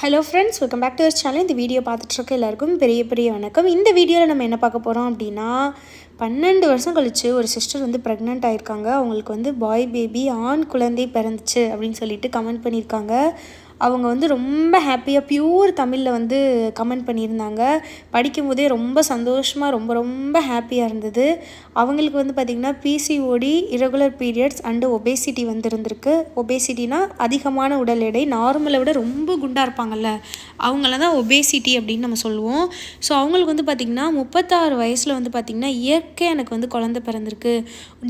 Hello friends welcome back to our channel இந்த video பார்த்துட்ருக்க எல்லாருக்கும் பெரிய பெரிய வணக்கம். இந்த வீடியோவில் நம்ம என்ன பார்க்க போகிறோம் அப்படின்னா பன்னெண்டு வருஷம் கழிச்சு ஒரு சிஸ்டர் வந்து ப்ரெக்னென்ட் ஆகியிருக்காங்க அவங்களுக்கு வந்து பாய் பேபி ஆண் குழந்தை பிறந்துச்சு அப்படின்னு சொல்லிட்டு கமெண்ட் பண்ணியிருக்காங்க. அவங்க வந்து ரொம்ப ஹாப்பியாக பியூர் தமிழில் வந்து கமெண்ட் பண்ணியிருந்தாங்க. படிக்கும்போதே ரொம்ப சந்தோஷமாக ரொம்ப ரொம்ப ஹாப்பியாக இருந்தது. அவங்களுக்கு வந்து பார்த்திங்கன்னா PCOD irregular periods and obesity வந்திருந்திருக்கு. ஒபேசிட்டினா அதிகமான உடல் எடை நார்மலை விட ரொம்ப குண்டாக இருப்பாங்கல்ல. அவங்கள தான் ஒபேசிட்டி அப்படின்னு நம்ம சொல்லுவோம். ஸோ அவங்களுக்கு வந்து பார்த்திங்கன்னா முப்பத்தாறு வயசில் வந்து பார்த்திங்கன்னா இயற்கை எனக்கு வந்து குழந்த பிறந்திருக்கு.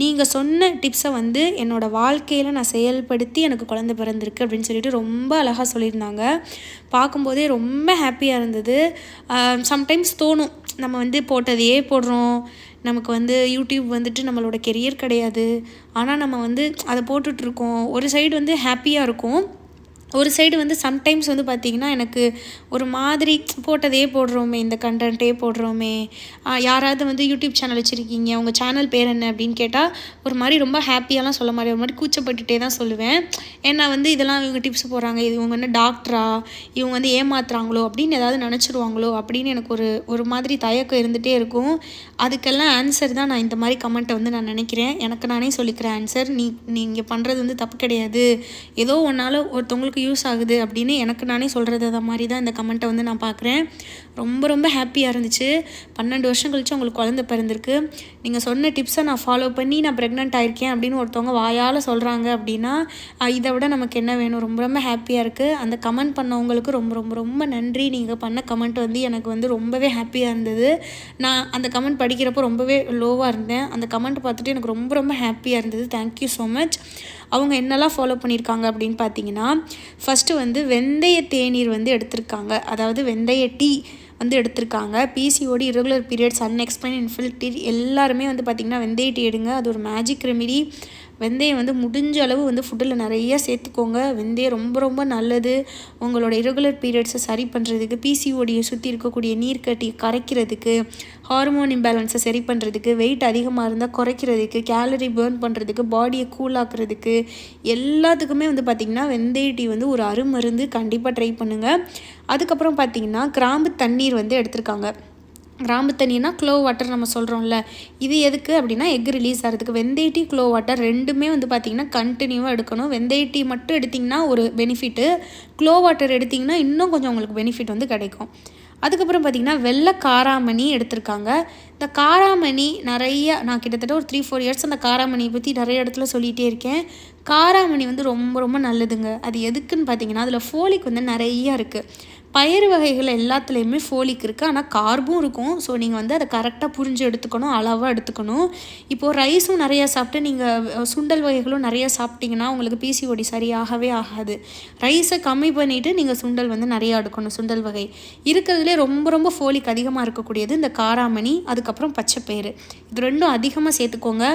நீங்கள் சொன்ன டிப்ஸை வந்து என்னோடய வாழ்க்கையில் நான் செயல்படுத்தி எனக்கு குழந்த பிறந்திருக்கு அப்படின்னு சொல்லிட்டு ரொம்ப அழகாக சொல்லியிருந்தாங்க. பார்க்கும்போதே ரொம்ப ஹாப்பியாக இருந்தது. சம்டைம்ஸ் தோணும் நம்ம வந்து போட்டதையே போடுறோம். நமக்கு வந்து யூடியூப் வந்துட்டு நம்மளோட கெரியர் கிடையாது. ஆனால் நம்ம வந்து அதை போட்டுட்ருக்கோம் ஒரு சைடு வந்து ஹாப்பியாக இருக்கும். ஒரு சைடு வந்து சம்டைம்ஸ் வந்து பார்த்திங்கன்னா எனக்கு ஒரு மாதிரி போட்டதே போடுறோமே இந்த கண்டென்ட்டே போடுறோமே. யாராவது வந்து யூடியூப் சேனல் வச்சுருக்கீங்க உங்கள் சேனல் பேர் என்ன அப்படின்னு கேட்டால் ஒரு மாதிரி ரொம்ப ஹாப்பியாலாம் சொல்ல மாதிரி ஒரு மாதிரி கூச்சப்பட்டுட்டே தான் சொல்லுவேன். ஏன்னா வந்து இதெல்லாம் இவங்க டிப்ஸ் போடுறாங்க இது இவங்க என்ன டாக்டரா இவங்க வந்து ஏமாத்துறாங்களோ அப்படின்னு ஏதாவது நினச்சிருவாங்களோ அப்படின்னு எனக்கு ஒரு ஒரு மாதிரி தயக்கம் இருந்துகிட்டே இருக்கும். அதுக்கெல்லாம் ஆன்சர் தான் நான் இந்த மாதிரி கமெண்ட்டை வந்து நான் நினைக்கிறேன். எனக்கு நானே சொல்லிக்கிறேன் ஆன்சர் நீ நீங்கள் பண்ணுறது வந்து தப்பு கிடையாது. ஏதோ ஒன்றால் ஒருத்தவங்களுக்கு எனக்கு யூஸ் ஆகுது அப்படின்னு எனக்கு நானே சொல்கிறது அதை மாதிரி தான் இந்த கமெண்ட்டை வந்து நான் பார்க்குறேன் ரொம்ப ரொம்ப ஹாப்பியாக இருந்துச்சு. பன்னெண்டு வருஷம் கழிச்சு உங்களுக்கு குழந்த பிறந்திருக்கு. நீங்கள் சொன்ன டிப்ஸை நான் ஃபாலோ பண்ணி நான் ப்ரெக்னென்ட் ஆயிருக்கேன் அப்படின்னு ஒருத்தவங்க வாயால் சொல்கிறாங்க அப்படின்னா இதை விட நமக்கு என்ன வேணும்? ரொம்ப ரொம்ப ஹாப்பியாக இருக்குது அந்த கமெண்ட் பண்ணவங்களுக்கு ரொம்ப ரொம்ப ரொம்ப நன்றி. நீங்கள் பண்ண கமெண்ட் வந்து எனக்கு வந்து ரொம்பவே ஹாப்பியாக இருந்தது. நான் அந்த கமெண்ட் படிக்கிறப்போ ரொம்பவே லோவாக இருந்தேன். அந்த கமெண்ட் பார்த்துட்டு எனக்கு ரொம்ப ரொம்ப ஹாப்பியாக இருந்தது. தேங்க்யூ ஸோ மச் அவங்க என்னெல்லாம் ஃபாலோ பண்ணியிருக்காங்க அப்படின்னு பார்த்தீங்கன்னா ஃபஸ்ட்டு வந்து வெந்தய தேநீர் வந்து எடுத்திருக்காங்க. அதாவது வெந்தய டீ வந்து எடுத்திருக்காங்க. PCOD irregular periods unexplained infertility எல்லாருமே வந்து பார்த்திங்கன்னா வெந்தய டீ எடுங்க. அது ஒரு மேஜிக் ரெமிடி வெந்தயம் வந்து முடிஞ்ச அளவு வந்து ஃபுட்டில் நிறைய சேர்த்துக்கோங்க. வெந்தயம் ரொம்ப ரொம்ப நல்லது. உங்களோட இரகுலர் பீரியட்ஸை சரி பண்ணுறதுக்கு பிசிஓடியை சுற்றி இருக்கக்கூடிய நீர் கரைக்கிறதுக்கு ஹார்மோன் இம்பேலன்ஸை சரி பண்ணுறதுக்கு வெயிட் அதிகமாக இருந்தால் குறைக்கிறதுக்கு கேலரி பேர்ன் பண்ணுறதுக்கு பாடியை கூலாக்குறதுக்கு எல்லாத்துக்குமே வந்து பார்த்திங்கன்னா வெந்தய டீ வந்து ஒரு அருமருந்து கண்டிப்பாக ட்ரை பண்ணுங்கள் அதுக்கப்புறம் பார்த்திங்கன்னா கிராம்பு தண்ணீர் வந்து எடுத்திருக்காங்க. கிராம்பு தண்ணினா க்ளோ வாட்டர் நம்ம சொல்கிறோம்ல இது எதுக்கு அப்படின்னா எக் ரிலீஸ் ஆகிறதுக்கு வெந்தய க்ளோ வாட்டர் ரெண்டுமே வந்து பார்த்திங்கன்னா கண்டினியூவாக எடுக்கணும். வெந்தய டீ மட்டும் எடுத்திங்கன்னா ஒரு பெனிஃபிட்டு க்ளோ வாட்டர் எடுத்திங்கன்னா இன்னும் கொஞ்சம் உங்களுக்கு பெனிஃபிட் வந்து கிடைக்கும். அதுக்கப்புறம் பார்த்திங்கன்னா வெள்ளை காராமணி எடுத்திருக்காங்க. இந்த காராமணி நிறைய நான் கிட்டத்தட்ட ஒரு த்ரீ ஃபோர் இயர்ஸ் அந்த காராமணியை பற்றி நிறைய இடத்துல சொல்லிகிட்டே இருக்கேன். காராமணி வந்து ரொம்ப ரொம்ப நல்லதுங்க. அது எதுக்குன்னு பார்த்தீங்கன்னா அதில் ஃபோலிக் வந்து நிறையா இருக்குது பயிறு வகைகள் எல்லாத்துலேயுமே ஃபோலிக் இருக்குது ஆனால் கார்பும் இருக்கும். ஸோ நீங்கள் வந்து அதை கரெக்டாக புரிஞ்சு எடுத்துக்கணும் அளவாக எடுத்துக்கணும். இப்போது ரைஸும் நிறையா சாப்பிட்டு நீங்கள் சுண்டல் வகைகளும் நிறையா சாப்பிட்டிங்கன்னா உங்களுக்கு பிசிஓடி சரியாகவே ஆகாது. ரைஸை கம்மி பண்ணிவிட்டு நீங்கள் சுண்டல் வந்து நிறையா எடுக்கணும் சுண்டல் வகை. இருக்கிறதுலே ரொம்ப ரொம்ப ஃபோலிக் அதிகமாக இருக்கக்கூடியது இந்த காராமணி அதுக்கப்புறம் பச்சைப்பயிறு. இது ரெண்டும் அதிகமாக சேர்த்துக்கோங்க.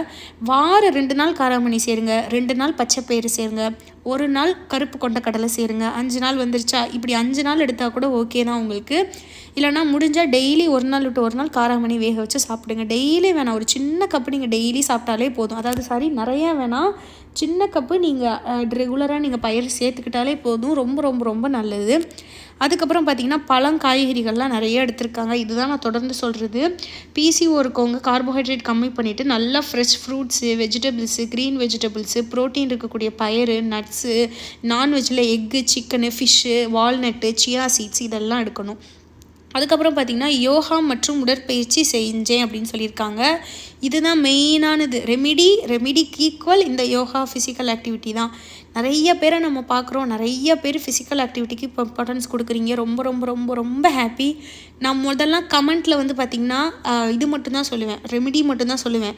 வாரம் ரெண்டு நாள் காராமணி சேருங்க. ரெண்டு நாள் பச்சைப்பயிறு சேருங்க. ஒரு நாள் கருப்பு கொண்ட கடலை சேருங்க. அஞ்சு நாள் வந்துருச்சா? இப்படி அஞ்சு நாள் எடுத்தால் கூட ஓகே தான் உங்களுக்கு. இல்லைனா முடிஞ்சால் டெய்லி ஒரு நாள் விட்டு ஒரு நாள் காராமணி வேக வச்சு சாப்பிடுங்க. டெய்லி வேணாம். ஒரு சின்ன கப்பு நீங்கள் டெய்லி சாப்பிட்டாலே போதும். அதாவது சாரி நிறையா வேணாம். சின்ன கப்பு நீங்கள் ரெகுலராக நீங்கள் பயிர் சேர்த்துக்கிட்டாலே போதும். ரொம்ப ரொம்ப ரொம்ப நல்லது. அதுக்கப்புறம் பார்த்திங்கன்னா பழம் காய்கறிகள்லாம் நிறைய எடுத்திருக்காங்க. இதுதான் நான் தொடர்ந்து சொல்கிறது பிசிஓ இருக்கவங்க கார்போஹைட்ரேட் கம்மி பண்ணிவிட்டு நல்லா fresh fruits vegetables green vegetables protein இருக்கக்கூடிய பயிறு nuts நான்வெஜ்ஜில் egg chicken fish walnut chia seeds இதெல்லாம் எடுக்கணும். அதுக்கப்புறம் பார்த்திங்கன்னா யோகா மற்றும் உடற்பயிற்சி செஞ்சேன் அப்படின்னு சொல்லியிருக்காங்க. இதுதான் மெயினானது. ரெமிடி ரெமிடிக்கு ஈக்குவல் இந்த யோகா ஃபிசிக்கல் ஆக்டிவிட்டி தான். நிறைய பேரை நம்ம பார்க்குறோம். நிறைய பேர் ஃபிசிக்கல் ஆக்டிவிட்டிக்கு இப்போ இம்பார்ட்டன்ஸ் கொடுக்குறீங்க. ரொம்ப ரொம்ப ரொம்ப ரொம்ப ஹாப்பி நான் முதல்லாம் கமெண்ட்டில் வந்து பார்த்திங்கன்னா இது மட்டும்தான் சொல்லுவேன். ரெமிடி மட்டும்தான் சொல்லுவேன்.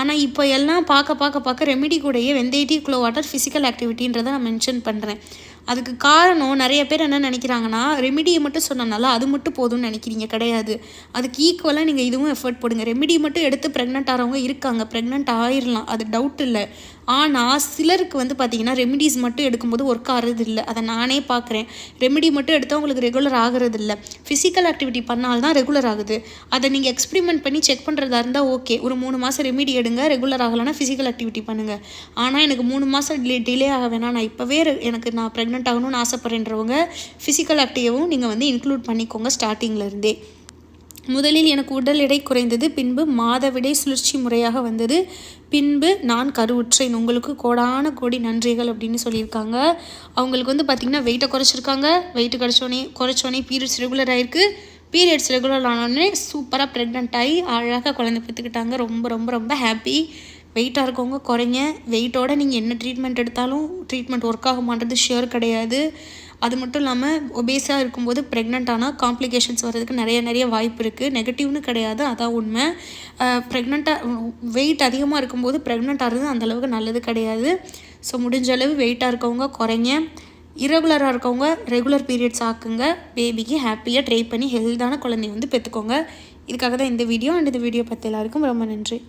ஆனால் இப்போ எல்லாம் பார்க்க பார்க்க பார்க்க ரெமிடி கூடயே வெந்தயட்டி குளோ வாட்டர் ஃபிசிக்கல் ஆக்டிவிட்டின்றதை நான் மென்ஷன் பண்ணுறேன் அதுக்கு காரணம் நிறைய பேர் என்ன நினைக்கிறாங்கன்னா ரெமிடியை மட்டும் சொன்னனால அது மட்டும் போதும்னு நினைக்கிறீங்க கிடையாது. அதுக்கு ஈக்குவலாக நீங்கள் இதுவும் எஃபர்ட் போடுங்க. ரெமிடி மட்டும் எடுத்து ப்ரெக்னென்ட் ஆகிறவங்க இருக்காங்க. ப்ரெக்னென்ட் ஆயிடலாம் அது டவுட் இல்லை. ஆனால் சிலருக்கு வந்து பார்த்திங்கன்னா ரெமிடிஸ் மட்டும் எடுக்கும்போது ஒர்க் ஆகிறது இல்லை அதை நானே பார்க்குறேன் ரெமிடி மட்டும் எடுத்தால் உங்களுக்கு ரெகுலர் ஆகிறது இல்லை ஃபிசிக்கல் ஆக்டிவிட்டி பண்ணால்தான் ரெகுலர் ஆகுது. அதை நீங்கள் எக்ஸ்பிரிமெண்ட் பண்ணி செக் பண்ணுறதா இருந்தால் ஓகே ஒரு மூணு மாதம் ரெமிடி எடுங்க ரெகுலர் ஆகலைன்னா ஃபிசிக்கல் ஆக்டிவிட்டி பண்ணுங்கள் ஆனால் எனக்கு மூணு மாதம் டிலே டிலே ஆக வேணாம். நான் இப்போவே எனக்கு நான் ப்ரெக்னென்ட் ஆகணும்னு ஆசைப்பட்றேன்றவங்க ஃபிசிக்கல் ஆக்டிவும் நீங்கள் வந்து இன்க்ளூட் பண்ணிக்கோங்க ஸ்டார்டிங்லேருந்தே முதலில் எனக்கு உடல் எடை குறைந்தது பின்பு மாதவிடை சுழற்சி முறையாக வந்தது. பின்பு நான் கருவுற்றேன். உங்களுக்கு கோடான கோடி நன்றிகள் அப்படின்னு சொல்லியிருக்காங்க. அவங்களுக்கு வந்து பார்த்திங்கன்னா வெயிட்டை குறைச்சிருக்காங்க. வெயிட்டு குறைச்சோடனே குறைச்சோடனே பீரியட்ஸ் ரெகுலர் ஆகிருக்கு பீரியட்ஸ் ரெகுலர் ஆனோடனே சூப்பராக ப்ரெக்னென்ட் ஆகி அழகாக குழந்தை பெற்றுக்கிட்டாங்க ரொம்ப ரொம்ப ரொம்ப ஹாப்பி வெயிட்டாக இருக்கவங்க குறைங்க. வெயிட்டோட நீங்கள் என்ன ட்ரீட்மெண்ட் எடுத்தாலும் ட்ரீட்மெண்ட் ஒர்க் ஆக மாட்டேறது ஷியோர் கிடையாது. அது மட்டும் இல்லாமல் ஒபேஸாக இருக்கும்போது ப்ரெக்னென்ட் ஆனால் காம்ப்ளிகேஷன்ஸ் வர்றதுக்கு நிறைய நிறைய வாய்ப்பு இருக்குது நெகட்டிவ்னு கிடையாது அதான் உண்மை. ப்ரெக்னெண்ட்டாக வெயிட் அதிகமாக இருக்கும்போது ப்ரெக்னென்ட் ஆகிறது அந்தளவுக்கு நல்லது கிடையாது. ஸோ முடிஞ்ச அளவு வெயிட்டாக இருக்கவங்க குறைங்க. இரகுலராக இருக்கவங்க ரெகுலர் பீரியட்ஸ் ஆக்குங்க. பேபிக்கு ஹாப்பியாக ட்ரை பண்ணி ஹெல்த்தான குழந்தைய வந்து பெற்றுக்கோங்க இதுக்காக தான் இந்த வீடியோ அண்ட் இந்த வீடியோ பற்றி எல்லாருக்கும் ரொம்ப நன்றி.